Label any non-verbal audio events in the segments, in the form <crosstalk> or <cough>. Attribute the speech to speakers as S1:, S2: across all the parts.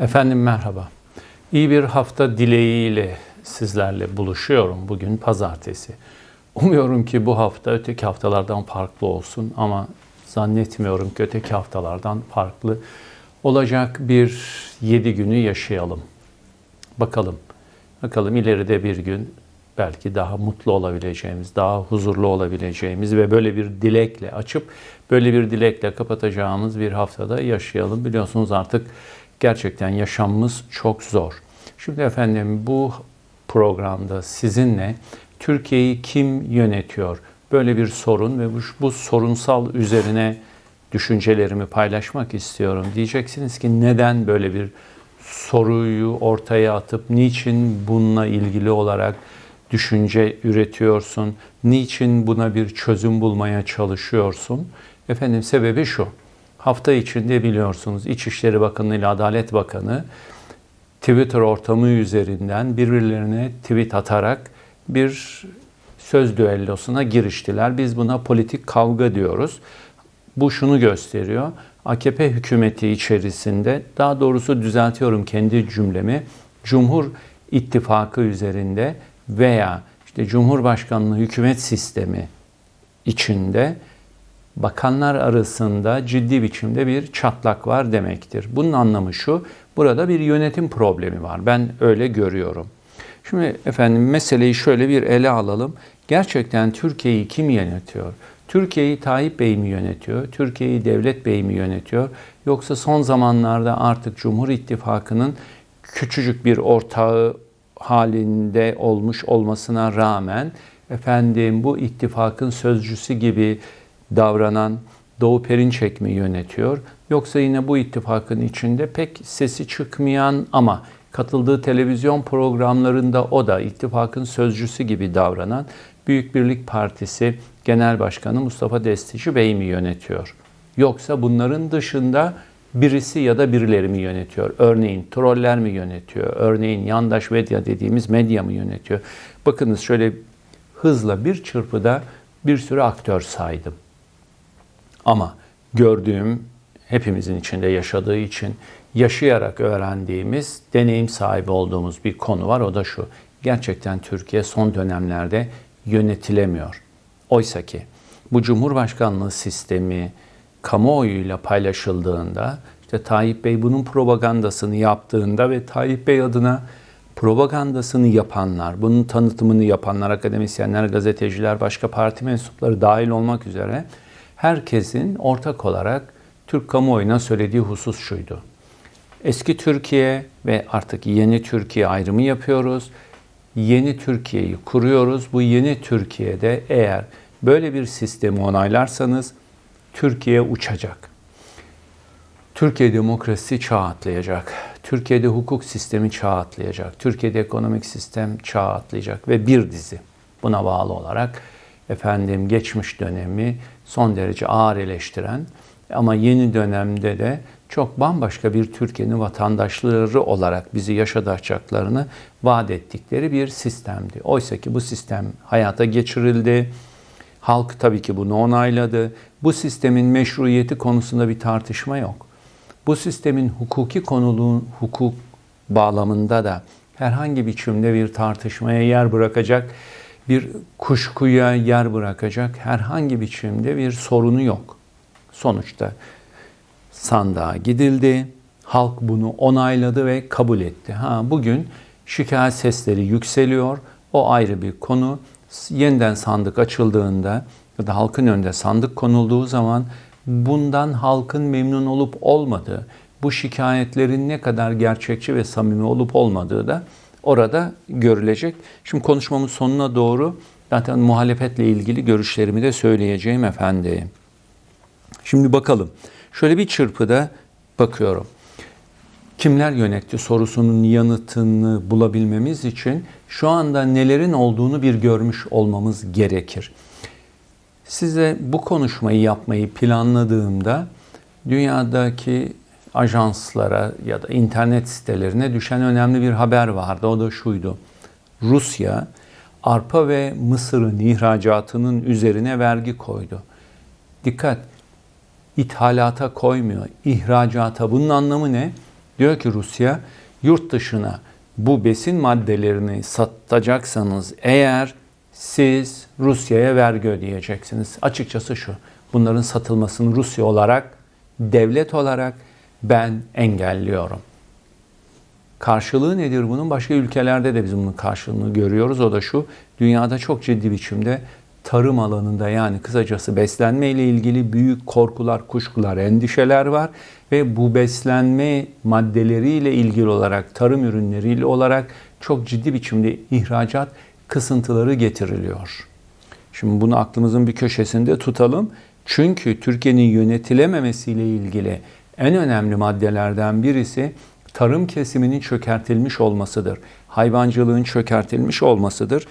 S1: Efendim merhaba. İyi bir hafta dileğiyle sizlerle buluşuyorum bugün pazartesi. Umuyorum ki bu hafta öteki haftalardan farklı olsun ama zannetmiyorum ki öteki haftalardan farklı olacak bir yedi günü yaşayalım. Bakalım. Bakalım ileride bir gün belki daha mutlu olabileceğimiz, daha huzurlu olabileceğimiz ve böyle bir dilekle açıp böyle bir dilekle kapatacağımız bir haftada yaşayalım. Biliyorsunuz artık gerçekten yaşamımız çok zor. Şimdi efendim bu programda sizinle Türkiye'yi kim yönetiyor? Böyle bir sorun ve bu, bu sorunsal üzerine düşüncelerimi paylaşmak istiyorum. Diyeceksiniz ki neden böyle bir soruyu ortaya atıp niçin bununla ilgili olarak düşünce üretiyorsun? Niçin buna bir çözüm bulmaya çalışıyorsun? Efendim sebebi şu. Hafta içinde biliyorsunuz İçişleri Bakanı ile Adalet Bakanı Twitter ortamı üzerinden birbirlerine tweet atarak bir söz düellosuna giriştiler. Biz buna politik kavga diyoruz. Bu şunu gösteriyor. AKP hükümeti içerisinde, daha doğrusu düzeltiyorum kendi cümlemi, Cumhur İttifakı üzerinde veya işte Cumhurbaşkanlığı hükümet sistemi içinde bakanlar arasında ciddi biçimde bir çatlak var demektir. Bunun anlamı şu, burada bir yönetim problemi var. Ben öyle görüyorum. Şimdi efendim meseleyi şöyle bir ele alalım. Gerçekten Türkiye'yi kim yönetiyor? Türkiye'yi Tayyip Bey mi yönetiyor? Türkiye'yi Devlet Bey mi yönetiyor? Yoksa son zamanlarda artık Cumhur İttifakı'nın küçücük bir ortağı halinde olmuş olmasına rağmen efendim bu ittifakın sözcüsü gibi davranan Doğu Perinçek mi yönetiyor? Yoksa yine bu ittifakın içinde pek sesi çıkmayan ama katıldığı televizyon programlarında o da ittifakın sözcüsü gibi davranan Büyük Birlik Partisi Genel Başkanı Mustafa Destici Bey mi yönetiyor? Yoksa bunların dışında birisi ya da birileri mi yönetiyor? Örneğin troller mi yönetiyor? Örneğin yandaş medya dediğimiz medya mı yönetiyor? Bakınız şöyle hızla bir çırpıda bir sürü aktör saydım. Ama gördüğüm hepimizin içinde yaşadığı için yaşayarak öğrendiğimiz, deneyim sahibi olduğumuz bir konu var. O da şu. Gerçekten Türkiye son dönemlerde yönetilemiyor. Oysa ki bu Cumhurbaşkanlığı sistemi kamuoyuyla paylaşıldığında işte Tayyip Bey bunun propagandasını yaptığında ve Tayyip Bey adına propagandasını yapanlar, bunun tanıtımını yapanlar, akademisyenler, gazeteciler, başka parti mensupları dahil olmak üzere herkesin ortak olarak Türk kamuoyuna söylediği husus şuydu. Eski Türkiye ve artık yeni Türkiye ayrımı yapıyoruz. Yeni Türkiye'yi kuruyoruz. Bu yeni Türkiye'de eğer böyle bir sistemi onaylarsanız Türkiye uçacak. Türkiye demokrasi çağ atlayacak. Türkiye'de hukuk sistemi çağ atlayacak. Türkiye'de ekonomik sistem çağ atlayacak ve bir dizi buna bağlı olarak efendim geçmiş dönemi son derece ağır eleştiren ama yeni dönemde de çok bambaşka bir Türkiye'nin vatandaşları olarak bizi yaşatacaklarını vaat ettikleri bir sistemdi. Oysa ki bu sistem hayata geçirildi. Halk tabii ki bunu onayladı. Bu sistemin meşruiyeti konusunda bir tartışma yok. Bu sistemin hukuki konuluğun hukuk bağlamında da herhangi biçimde bir tartışmaya yer bırakacak, bir kuşkuya yer bırakacak herhangi biçimde bir sorunu yok. Sonuçta sandığa gidildi. Halk bunu onayladı ve kabul etti. Ha bugün şikayet sesleri yükseliyor. O ayrı bir konu. Yeniden sandık açıldığında ya da halkın önünde sandık konulduğu zaman bundan halkın memnun olup olmadığı, bu şikayetlerin ne kadar gerçekçi ve samimi olup olmadığı da orada görülecek. Şimdi konuşmamın sonuna doğru zaten muhalefetle ilgili görüşlerimi de söyleyeceğim efendim. Şimdi bakalım. Şöyle bir çırpıda bakıyorum. Kimler yönetti sorusunun yanıtını bulabilmemiz için şu anda nelerin olduğunu bir görmüş olmamız gerekir. Size bu konuşmayı yapmayı planladığımda dünyadaki ajanslara ya da internet sitelerine düşen önemli bir haber vardı. O da şuydu. Rusya arpa ve mısırın ihracatının üzerine vergi koydu. Dikkat! ithalata koymuyor, ihracata. Bunun anlamı ne? Diyor ki Rusya yurt dışına bu besin maddelerini satacaksanız eğer siz Rusya'ya vergi ödeyeceksiniz. Açıkçası şu. Bunların satılmasını Rusya olarak, devlet olarak ben engelliyorum. Karşılığı nedir bunun? Başka ülkelerde de biz bunun karşılığını görüyoruz. O da şu. Dünyada çok ciddi biçimde tarım alanında yani kısacası beslenme ile ilgili büyük korkular, kuşkular, endişeler var ve bu beslenme maddeleriyle ilgili olarak, tarım ürünleriyle olarak çok ciddi biçimde ihracat kısıntıları getiriliyor. Şimdi bunu aklımızın bir köşesinde tutalım. Çünkü Türkiye'nin yönetilememesiyle ilgili en önemli maddelerden birisi tarım kesiminin çökertilmiş olmasıdır. Hayvancılığın çökertilmiş olmasıdır.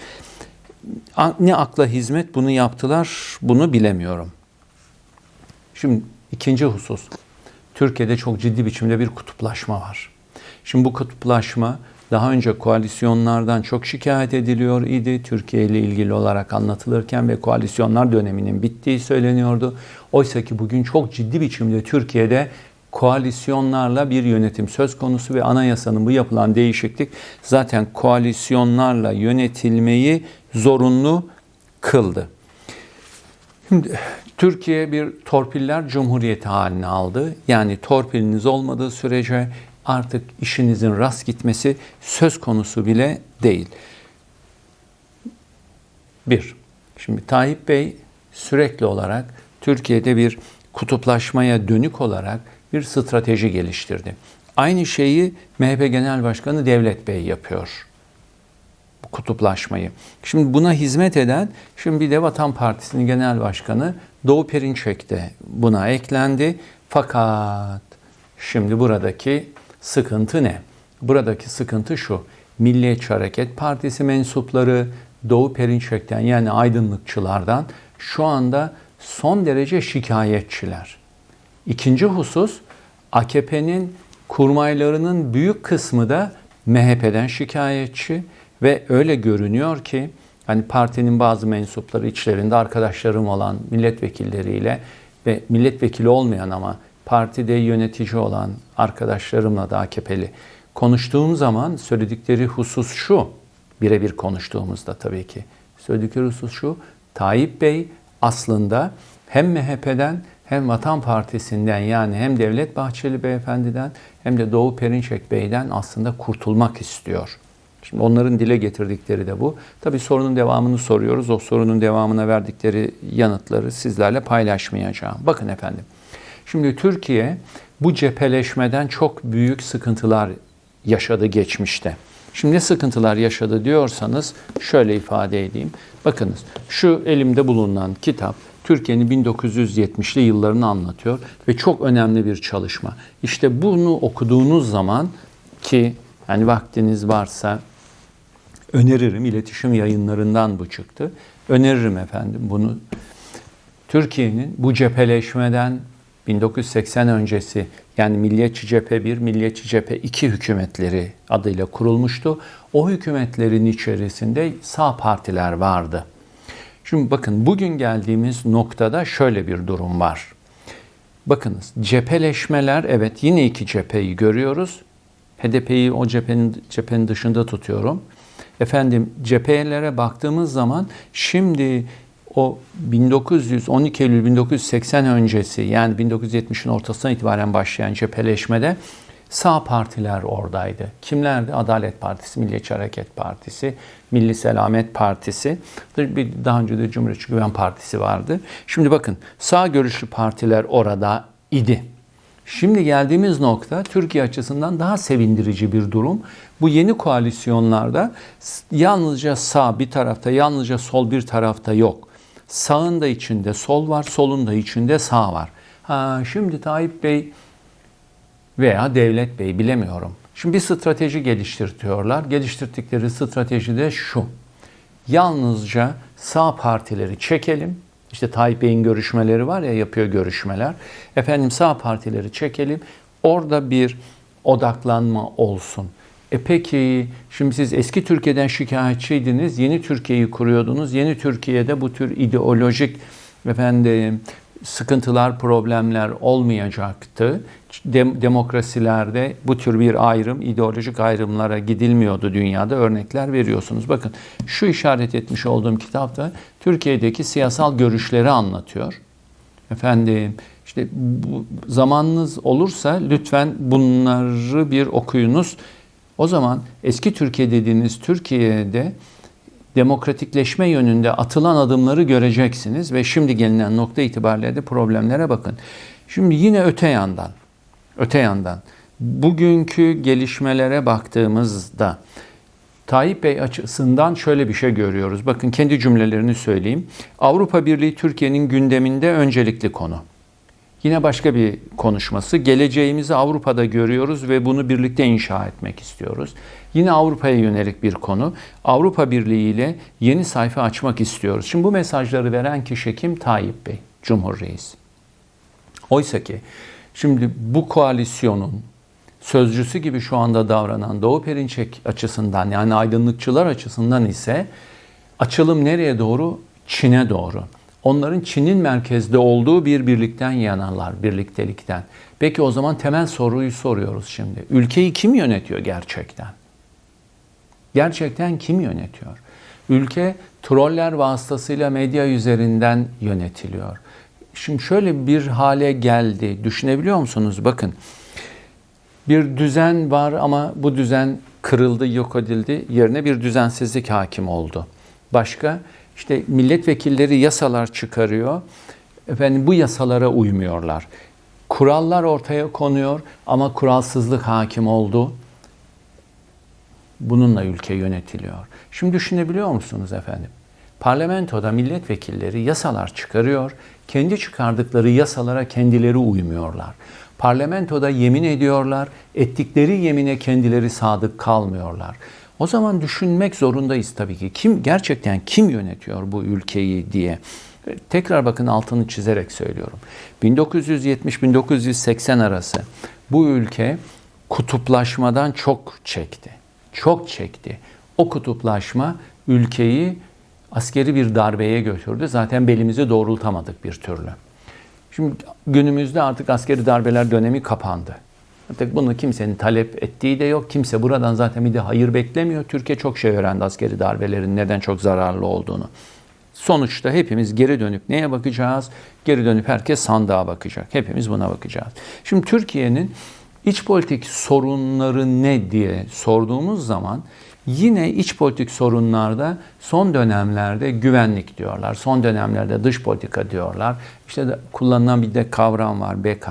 S1: Ne akla hizmet bunu yaptılar bunu bilemiyorum. Şimdi ikinci husus. Türkiye'de çok ciddi biçimde bir kutuplaşma var. Şimdi bu kutuplaşma daha önce koalisyonlardan çok şikayet ediliyor idi. Türkiye ile ilgili olarak anlatılırken ve koalisyonlar döneminin bittiği söyleniyordu. Oysa ki bugün çok ciddi biçimde Türkiye'de koalisyonlarla bir yönetim söz konusu ve anayasanın bu yapılan değişiklik zaten koalisyonlarla yönetilmeyi zorunlu kıldı. Şimdi Türkiye bir torpiller cumhuriyeti haline aldı. Yani torpiliniz olmadığı sürece artık işinizin rast gitmesi söz konusu bile değil. Bir, şimdi Tayyip Bey sürekli olarak Türkiye'de bir kutuplaşmaya dönük olarak bir strateji geliştirdi. Aynı şeyi MHP Genel Başkanı Devlet Bey yapıyor. Bu kutuplaşmayı. Şimdi buna hizmet eden, şimdi bir de Vatan Partisi'nin genel başkanı Doğu Perinçek de buna eklendi. Fakat şimdi buradaki sıkıntı ne? Buradaki sıkıntı şu. Milliyetçi Hareket Partisi mensupları Doğu Perinçek'ten yani aydınlıkçılardan şu anda son derece şikayetçiler. İkinci husus AKP'nin kurmaylarının büyük kısmı da MHP'den şikayetçi ve öyle görünüyor ki hani partinin bazı mensupları içlerinde arkadaşlarım olan milletvekilleriyle ve milletvekili olmayan ama partide yönetici olan arkadaşlarımla da AKP'li konuştuğum zaman söyledikleri husus şu. Birebir konuştuğumuzda tabii ki. Söyledikleri husus şu. Tayyip Bey aslında hem MHP'den hem Vatan Partisi'nden yani hem Devlet Bahçeli Beyefendi'den hem de Doğu Perinçek Bey'den aslında kurtulmak istiyor. Şimdi onların dile getirdikleri de bu. Tabii sorunun devamını soruyoruz. O sorunun devamına verdikleri yanıtları sizlerle paylaşmayacağım. Bakın efendim. Şimdi Türkiye bu cepheleşmeden çok büyük sıkıntılar yaşadı geçmişte. Şimdi ne sıkıntılar yaşadı diyorsanız şöyle ifade edeyim. Bakınız şu elimde bulunan kitap Türkiye'nin 1970'li yıllarını anlatıyor ve çok önemli bir çalışma. İşte bunu okuduğunuz zaman ki yani vaktiniz varsa öneririm. İletişim yayınlarından bu çıktı. Öneririm efendim bunu. Türkiye'nin bu cepheleşmeden 1980 öncesi yani Milliyetçi Cephe 1, Milliyetçi Cephe 2 hükümetleri adıyla kurulmuştu. O hükümetlerin içerisinde sağ partiler vardı. Şimdi bakın bugün geldiğimiz noktada şöyle bir durum var. Bakınız cepheleşmeler evet yine iki cepheyi görüyoruz. HDP'yi o cephenin, cephenin dışında tutuyorum. Efendim cephelere baktığımız zaman şimdi o 1912 Eylül 1980 öncesi yani 1970'in ortasından itibaren başlayan cepheleşmede sağ partiler oradaydı. Kimlerdi? Adalet Partisi, Milliyetçi Hareket Partisi, Milli Selamet Partisi, bir daha önce de Cumhuriyetçi Güven Partisi vardı. Şimdi bakın sağ görüşlü partiler orada idi. Şimdi geldiğimiz nokta Türkiye açısından daha sevindirici bir durum. Bu yeni koalisyonlarda yalnızca sağ bir tarafta, yalnızca sol bir tarafta yok. Sağın da içinde sol var, solun da içinde sağ var. Ha, şimdi Tayyip Bey veya Devlet Bey bilemiyorum. Şimdi bir strateji geliştirtiyorlar. Geliştirdikleri strateji de şu. Yalnızca sağ partileri çekelim. İşte Tayyip Bey'in görüşmeleri var ya yapıyor görüşmeler. Efendim sağ partileri çekelim. Orada bir odaklanma olsun. E peki şimdi siz eski Türkiye'den şikayetçiydiniz. Yeni Türkiye'yi kuruyordunuz. Yeni Türkiye'de bu tür ideolojik efendim sıkıntılar, problemler olmayacaktı. Dem- demokrasilerde bu tür bir ayrım, ideolojik ayrımlara gidilmiyordu dünyada. Örnekler veriyorsunuz. Bakın şu işaret etmiş olduğum kitapta Türkiye'deki siyasal görüşleri anlatıyor. Efendim işte bu zamanınız olursa lütfen bunları bir okuyunuz. O zaman eski Türkiye dediğiniz Türkiye'de demokratikleşme yönünde atılan adımları göreceksiniz ve şimdi gelinen nokta itibariyle de problemlere bakın. Şimdi yine öte yandan, öte yandan bugünkü gelişmelere baktığımızda Tayyip Bey açısından şöyle bir şey görüyoruz. Bakın kendi cümlelerini söyleyeyim. Avrupa Birliği Türkiye'nin gündeminde öncelikli konu. Yine başka bir konuşması. Geleceğimizi Avrupa'da görüyoruz ve bunu birlikte inşa etmek istiyoruz. Yine Avrupa'ya yönelik bir konu. Avrupa Birliği ile yeni sayfa açmak istiyoruz. Şimdi bu mesajları veren kişi kim? Tayyip Bey, Cumhur Reis. Oysa ki şimdi bu koalisyonun sözcüsü gibi şu anda davranan Doğu Perinçek açısından yani aydınlıkçılar açısından ise açılım nereye doğru? Çin'e doğru. Onların Çin'in merkezde olduğu bir birlikten yanarlar, birliktelikten. Peki o zaman temel soruyu soruyoruz şimdi. Ülkeyi kim yönetiyor gerçekten? Gerçekten kim yönetiyor? Ülke troller vasıtasıyla medya üzerinden yönetiliyor. Şimdi şöyle bir hale geldi. Düşünebiliyor musunuz? Bakın. Bir düzen var ama bu düzen kırıldı, yok edildi. Yerine bir düzensizlik hakim oldu. Başka işte milletvekilleri yasalar çıkarıyor. Efendim bu yasalara uymuyorlar. Kurallar ortaya konuyor ama kuralsızlık hakim oldu. Bununla ülke yönetiliyor. Şimdi düşünebiliyor musunuz efendim? Parlamentoda milletvekilleri yasalar çıkarıyor. Kendi çıkardıkları yasalara kendileri uymuyorlar. Parlamentoda yemin ediyorlar. Ettikleri yemine kendileri sadık kalmıyorlar. O zaman düşünmek zorundayız tabii ki. Kim gerçekten kim yönetiyor bu ülkeyi diye. Tekrar bakın altını çizerek söylüyorum. 1970-1980 arası bu ülke kutuplaşmadan çok çekti. Çok çekti. O kutuplaşma ülkeyi askeri bir darbeye götürdü. Zaten belimizi doğrultamadık bir türlü. Şimdi günümüzde artık askeri darbeler dönemi kapandı. Artık bunu kimsenin talep ettiği de yok. Kimse buradan zaten bir de hayır beklemiyor. Türkiye çok şey öğrendi askeri darbelerin neden çok zararlı olduğunu. Sonuçta hepimiz geri dönüp neye bakacağız? Geri dönüp herkes sandığa bakacak. Hepimiz buna bakacağız. Şimdi Türkiye'nin iç politik sorunları ne diye sorduğumuz zaman yine iç politik sorunlarda son dönemlerde güvenlik diyorlar. Son dönemlerde dış politika diyorlar. İşte de kullanılan bir de kavram var BK.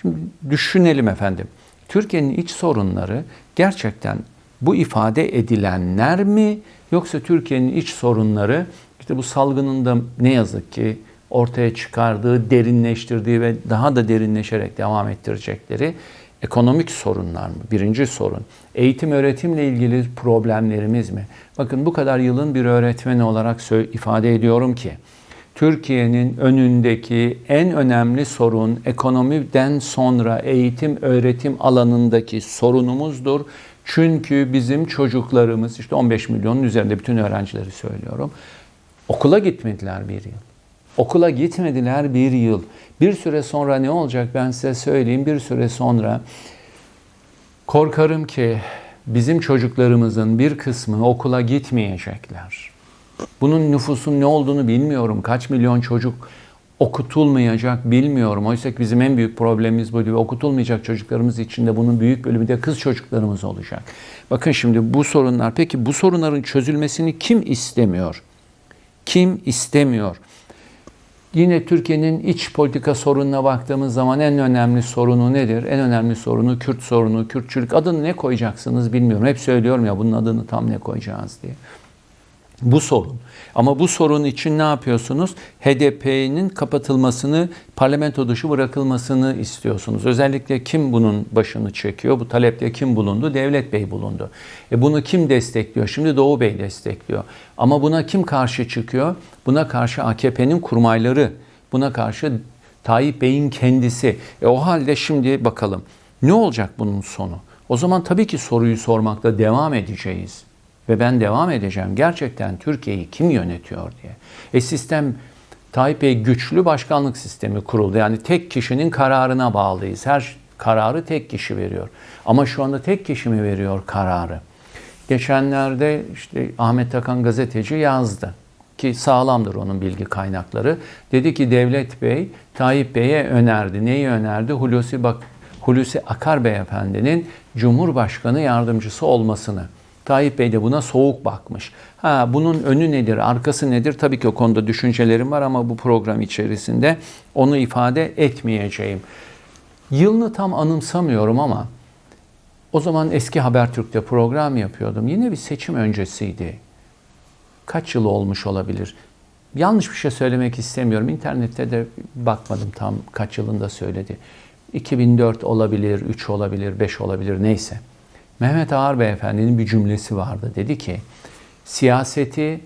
S1: Şimdi düşünelim efendim. Türkiye'nin iç sorunları gerçekten bu ifade edilenler mi yoksa Türkiye'nin iç sorunları işte bu salgının da ne yazık ki ortaya çıkardığı, derinleştirdiği ve daha da derinleşerek devam ettirecekleri ekonomik sorunlar mı? Birinci sorun. Eğitim öğretimle ilgili problemlerimiz mi? Bakın bu kadar yılın bir öğretmeni olarak ifade ediyorum ki Türkiye'nin önündeki en önemli sorun ekonomiden sonra eğitim öğretim alanındaki sorunumuzdur. Çünkü bizim çocuklarımız işte 15 milyonun üzerinde bütün öğrencileri söylüyorum. Okula gitmediler bir yıl. Okula gitmediler bir yıl. Bir süre sonra ne olacak ben size söyleyeyim. Bir süre sonra korkarım ki bizim çocuklarımızın bir kısmı okula gitmeyecekler. Bunun nüfusun ne olduğunu bilmiyorum. Kaç milyon çocuk okutulmayacak bilmiyorum. Oysa ki bizim en büyük problemimiz bu. Okutulmayacak çocuklarımız içinde bunun büyük bölümü de kız çocuklarımız olacak. Bakın şimdi bu sorunlar. Peki bu sorunların çözülmesini kim istemiyor? Kim istemiyor? Yine Türkiye'nin iç politika sorununa baktığımız zaman en önemli sorunu nedir? En önemli sorunu Kürt sorunu, Kürtçülük. Adını ne koyacaksınız bilmiyorum. Hep söylüyorum ya bunun adını tam ne koyacağız diye. Bu sorun. Ama bu sorun için ne yapıyorsunuz? HDP'nin kapatılmasını, parlamento dışı bırakılmasını istiyorsunuz. Özellikle kim bunun başını çekiyor? Bu talepte kim bulundu? Devlet Bey bulundu. E bunu kim destekliyor? Şimdi Doğu Bey destekliyor. Ama buna kim karşı çıkıyor? Buna karşı AKP'nin kurmayları, buna karşı Tayyip Bey'in kendisi. E o halde şimdi bakalım ne olacak bunun sonu? O zaman tabii ki soruyu sormakta devam edeceğiz. Ve ben devam edeceğim. Gerçekten Türkiye'yi kim yönetiyor diye. E sistem Tayyip Bey güçlü başkanlık sistemi kuruldu. Yani tek kişinin kararına bağlıyız. Her kararı tek kişi veriyor. Ama şu anda tek kişi mi veriyor kararı? Geçenlerde işte Ahmet Takan gazeteci yazdı ki sağlamdır onun bilgi kaynakları. Dedi ki Devlet Bey Tayyip Bey'e önerdi. Neyi önerdi? Hulusi bak Hulusi Akar Beyefendinin Cumhurbaşkanı yardımcısı olmasını. Tayyip Bey de buna soğuk bakmış. Ha bunun önü nedir, arkası nedir? Tabii ki o konuda düşüncelerim var ama bu program içerisinde onu ifade etmeyeceğim. Yılını tam anımsamıyorum ama o zaman eski Habertürk'te program yapıyordum. Yine bir seçim öncesiydi. Kaç yıl olmuş olabilir? Yanlış bir şey söylemek istemiyorum. İnternette de bakmadım tam kaç yılında söyledi. 2004 olabilir, 3 olabilir, 5 olabilir neyse. Mehmet Ağar Beyefendi'nin bir cümlesi vardı. Dedi ki, siyaseti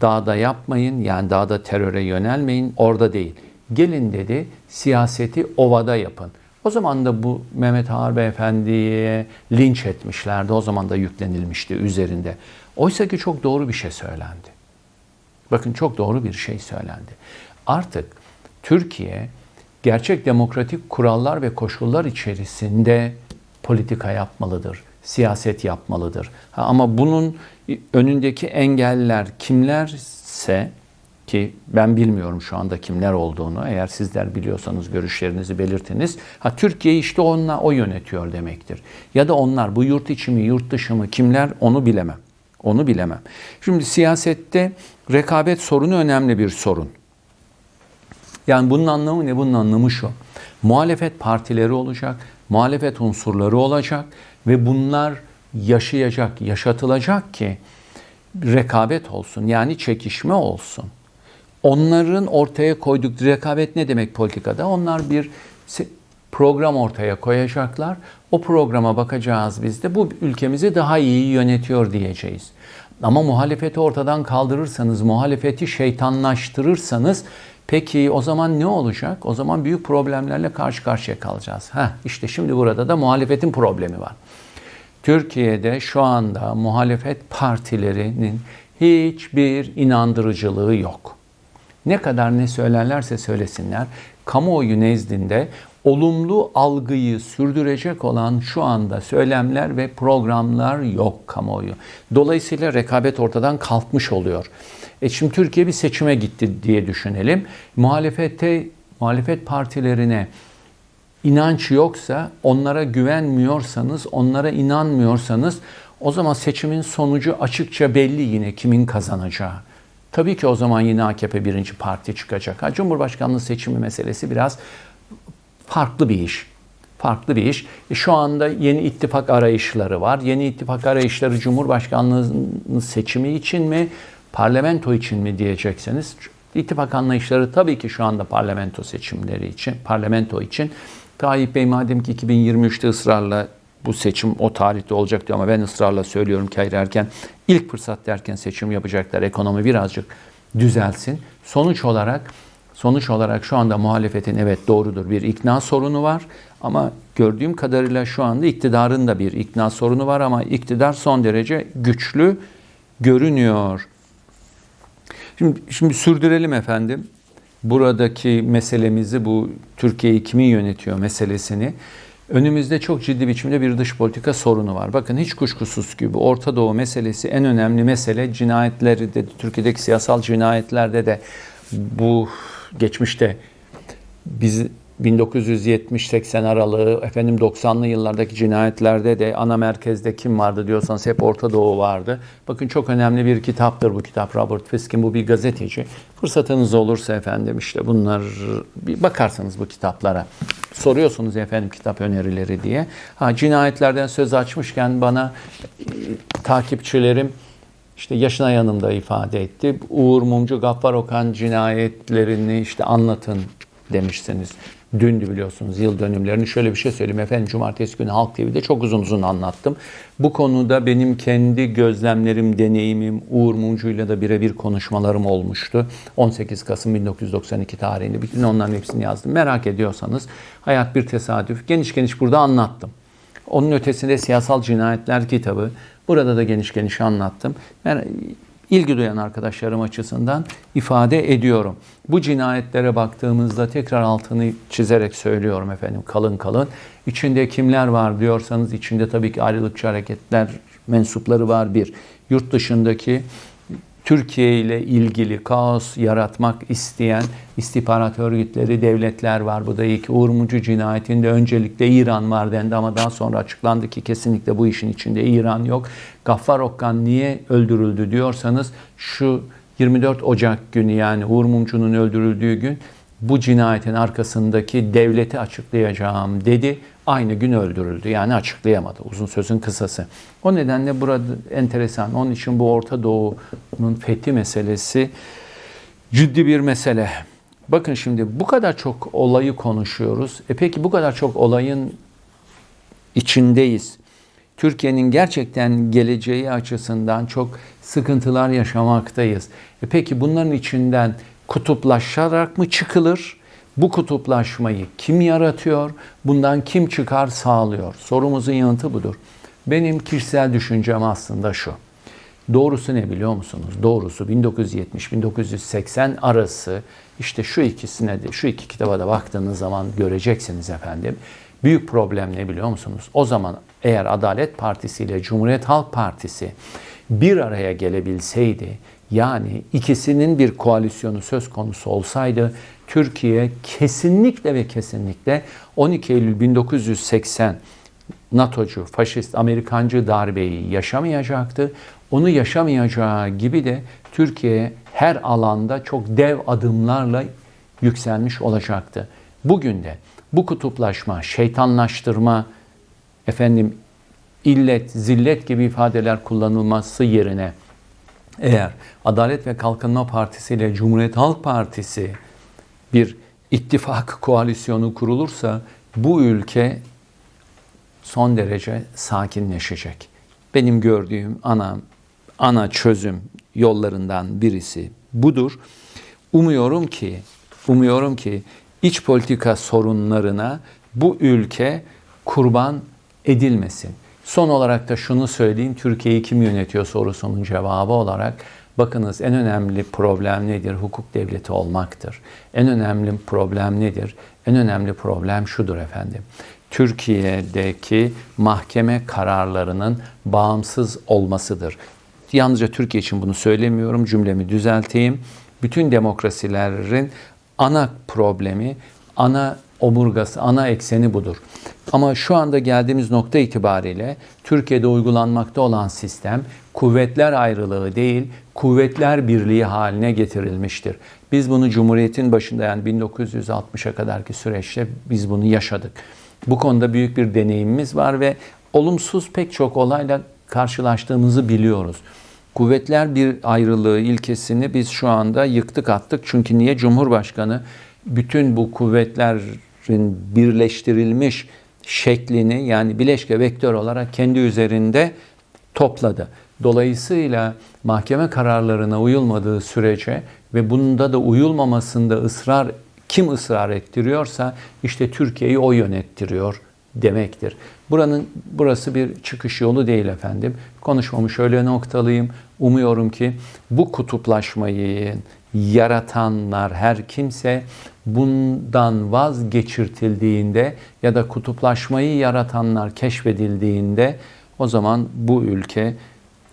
S1: dağda yapmayın, yani dağda teröre yönelmeyin, orada değil. Gelin dedi, siyaseti ovada yapın. O zaman da bu Mehmet Ağar Beyefendi'ye linç etmişlerdi. O zaman da yüklenilmişti üzerinde. Oysa ki çok doğru bir şey söylendi. Bakın çok doğru bir şey söylendi. Artık Türkiye gerçek demokratik kurallar ve koşullar içerisinde politika yapmalıdır, siyaset yapmalıdır. Ha, ama bunun önündeki engeller kimlerse ki ben bilmiyorum şu anda kimler olduğunu. Eğer sizler biliyorsanız görüşlerinizi belirtiniz. Ha Türkiye işte onunla o yönetiyor demektir. Ya da onlar bu yurt içi mi yurt dışı mı kimler onu bilemem. Onu bilemem. Şimdi siyasette rekabet sorunu önemli bir sorun. Yani bunun anlamı ne? Bunun anlamı şu. Muhalefet partileri olacak, muhalefet unsurları olacak ve bunlar yaşayacak, yaşatılacak ki rekabet olsun. Yani çekişme olsun. Onların ortaya koyduk rekabet ne demek politikada? Onlar bir program ortaya koyacaklar. O programa bakacağız biz de bu ülkemizi daha iyi yönetiyor diyeceğiz. Ama muhalefeti ortadan kaldırırsanız, muhalefeti şeytanlaştırırsanız peki o zaman ne olacak? O zaman büyük problemlerle karşı karşıya kalacağız. Heh, işte şimdi burada da muhalefetin problemi var. Türkiye'de şu anda muhalefet partilerinin hiçbir inandırıcılığı yok. Ne kadar ne söylerlerse söylesinler, kamuoyu nezdinde olumlu algıyı sürdürecek olan şu anda söylemler ve programlar yok kamuoyu. Dolayısıyla rekabet ortadan kalkmış oluyor. E şimdi Türkiye bir seçime gitti diye düşünelim. Muhalefette muhalefet partilerine inanç yoksa, onlara güvenmiyorsanız, onlara inanmıyorsanız o zaman seçimin sonucu açıkça belli yine kimin kazanacağı. Tabii ki o zaman yine AKP birinci parti çıkacak. Ha, Cumhurbaşkanlığı seçimi meselesi biraz farklı bir iş. Farklı bir iş. E şu anda yeni ittifak arayışları var. Yeni ittifak arayışları Cumhurbaşkanlığı seçimi için mi, parlamento için mi diyecekseniz ittifak anlayışları tabii ki şu anda parlamento seçimleri için, parlamento için. Tayyip Bey madem ki 2023'te ısrarla bu seçim o tarihte olacak diyor ama ben ısrarla söylüyorum ki hayır erken ilk fırsat derken seçim yapacaklar. Ekonomi birazcık düzelsin. Sonuç olarak Sonuç olarak şu anda muhalefetin evet doğrudur bir ikna sorunu var ama gördüğüm kadarıyla şu anda iktidarın da bir ikna sorunu var ama iktidar son derece güçlü görünüyor. Şimdi, şimdi sürdürelim efendim. Buradaki meselemizi bu Türkiye'yi kimin yönetiyor meselesini. Önümüzde çok ciddi biçimde bir dış politika sorunu var. Bakın hiç kuşkusuz gibi Orta Doğu meselesi en önemli mesele cinayetleri de Türkiye'deki siyasal cinayetlerde de bu geçmişte biz 1970-80 aralığı efendim 90'lı yıllardaki cinayetlerde de ana merkezde kim vardı diyorsanız hep Orta Doğu vardı. Bakın çok önemli bir kitaptır bu kitap Robert Fisk'in bu bir gazeteci. Fırsatınız olursa efendim işte bunlar bir bakarsanız bu kitaplara. Soruyorsunuz efendim kitap önerileri diye. Ha cinayetlerden söz açmışken bana e, takipçilerim işte yaşına yanımda ifade etti. Uğur Mumcu, Gaffar Okan cinayetlerini işte anlatın demişsiniz. Dündü biliyorsunuz yıl dönümlerini. Şöyle bir şey söyleyeyim efendim. Cumartesi günü Halk TV'de çok uzun uzun anlattım. Bu konuda benim kendi gözlemlerim, deneyimim, Uğur Mumcu ile de birebir konuşmalarım olmuştu. 18 Kasım 1992 tarihinde. Bütün onların hepsini yazdım. Merak ediyorsanız hayat bir tesadüf. Geniş geniş burada anlattım. Onun ötesinde Siyasal Cinayetler kitabı, Burada da geniş geniş anlattım. Yani ilgi duyan arkadaşlarım açısından ifade ediyorum. Bu cinayetlere baktığımızda tekrar altını çizerek söylüyorum efendim kalın kalın. İçinde kimler var diyorsanız içinde tabii ki ayrılıkçı hareketler mensupları var bir. Yurt dışındaki Türkiye ile ilgili kaos yaratmak isteyen istihbarat örgütleri, devletler var. Bu da ilk Uğur cinayetinde öncelikle İran var dendi ama daha sonra açıklandı ki kesinlikle bu işin içinde İran yok. Gaffar Okkan niye öldürüldü diyorsanız şu 24 Ocak günü yani Uğur öldürüldüğü gün bu cinayetin arkasındaki devleti açıklayacağım dedi. Aynı gün öldürüldü. Yani açıklayamadı. Uzun sözün kısası. O nedenle burada enteresan. Onun için bu Orta Doğu'nun fethi meselesi ciddi bir mesele. Bakın şimdi bu kadar çok olayı konuşuyoruz. E peki bu kadar çok olayın içindeyiz. Türkiye'nin gerçekten geleceği açısından çok sıkıntılar yaşamaktayız. E peki bunların içinden kutuplaşarak mı çıkılır? Bu kutuplaşmayı kim yaratıyor? Bundan kim çıkar sağlıyor? Sorumuzun yanıtı budur. Benim kişisel düşüncem aslında şu. Doğrusu ne biliyor musunuz? Doğrusu 1970-1980 arası işte şu ikisine de şu iki kitaba da baktığınız zaman göreceksiniz efendim. Büyük problem ne biliyor musunuz? O zaman eğer Adalet Partisi ile Cumhuriyet Halk Partisi bir araya gelebilseydi yani ikisinin bir koalisyonu söz konusu olsaydı Türkiye kesinlikle ve kesinlikle 12 Eylül 1980 NATO'cu, faşist, Amerikancı darbeyi yaşamayacaktı. Onu yaşamayacağı gibi de Türkiye her alanda çok dev adımlarla yükselmiş olacaktı. Bugün de bu kutuplaşma, şeytanlaştırma, efendim illet, zillet gibi ifadeler kullanılması yerine eğer Adalet ve Kalkınma Partisi ile Cumhuriyet Halk Partisi bir ittifak <laughs> koalisyonu kurulursa bu ülke son derece sakinleşecek. Benim gördüğüm ana ana çözüm yollarından birisi budur. Umuyorum ki umuyorum ki iç politika sorunlarına bu ülke kurban edilmesin. Son olarak da şunu söyleyeyim. Türkiye'yi kim yönetiyor sorusunun cevabı olarak bakınız en önemli problem nedir? Hukuk devleti olmaktır. En önemli problem nedir? En önemli problem şudur efendim. Türkiye'deki mahkeme kararlarının bağımsız olmasıdır. Yalnızca Türkiye için bunu söylemiyorum. Cümlemi düzelteyim. Bütün demokrasilerin ana problemi, ana omurgası, ana ekseni budur. Ama şu anda geldiğimiz nokta itibariyle Türkiye'de uygulanmakta olan sistem kuvvetler ayrılığı değil, kuvvetler birliği haline getirilmiştir. Biz bunu Cumhuriyet'in başında yani 1960'a kadarki süreçte biz bunu yaşadık. Bu konuda büyük bir deneyimimiz var ve olumsuz pek çok olayla karşılaştığımızı biliyoruz. Kuvvetler bir ayrılığı ilkesini biz şu anda yıktık attık. Çünkü niye Cumhurbaşkanı bütün bu kuvvetlerin birleştirilmiş şeklini yani bileşke vektör olarak kendi üzerinde topladı. Dolayısıyla mahkeme kararlarına uyulmadığı sürece ve bunda da uyulmamasında ısrar kim ısrar ettiriyorsa işte Türkiye'yi o yönettiriyor demektir. Buranın burası bir çıkış yolu değil efendim. Konuşmamı şöyle noktalayayım. Umuyorum ki bu kutuplaşmayı yaratanlar her kimse bundan vazgeçirtildiğinde ya da kutuplaşmayı yaratanlar keşfedildiğinde o zaman bu ülke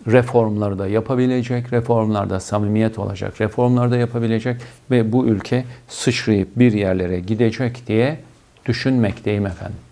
S1: reformları da yapabilecek, reformlarda samimiyet olacak, reformları da yapabilecek ve bu ülke sıçrayıp bir yerlere gidecek diye düşünmekteyim efendim.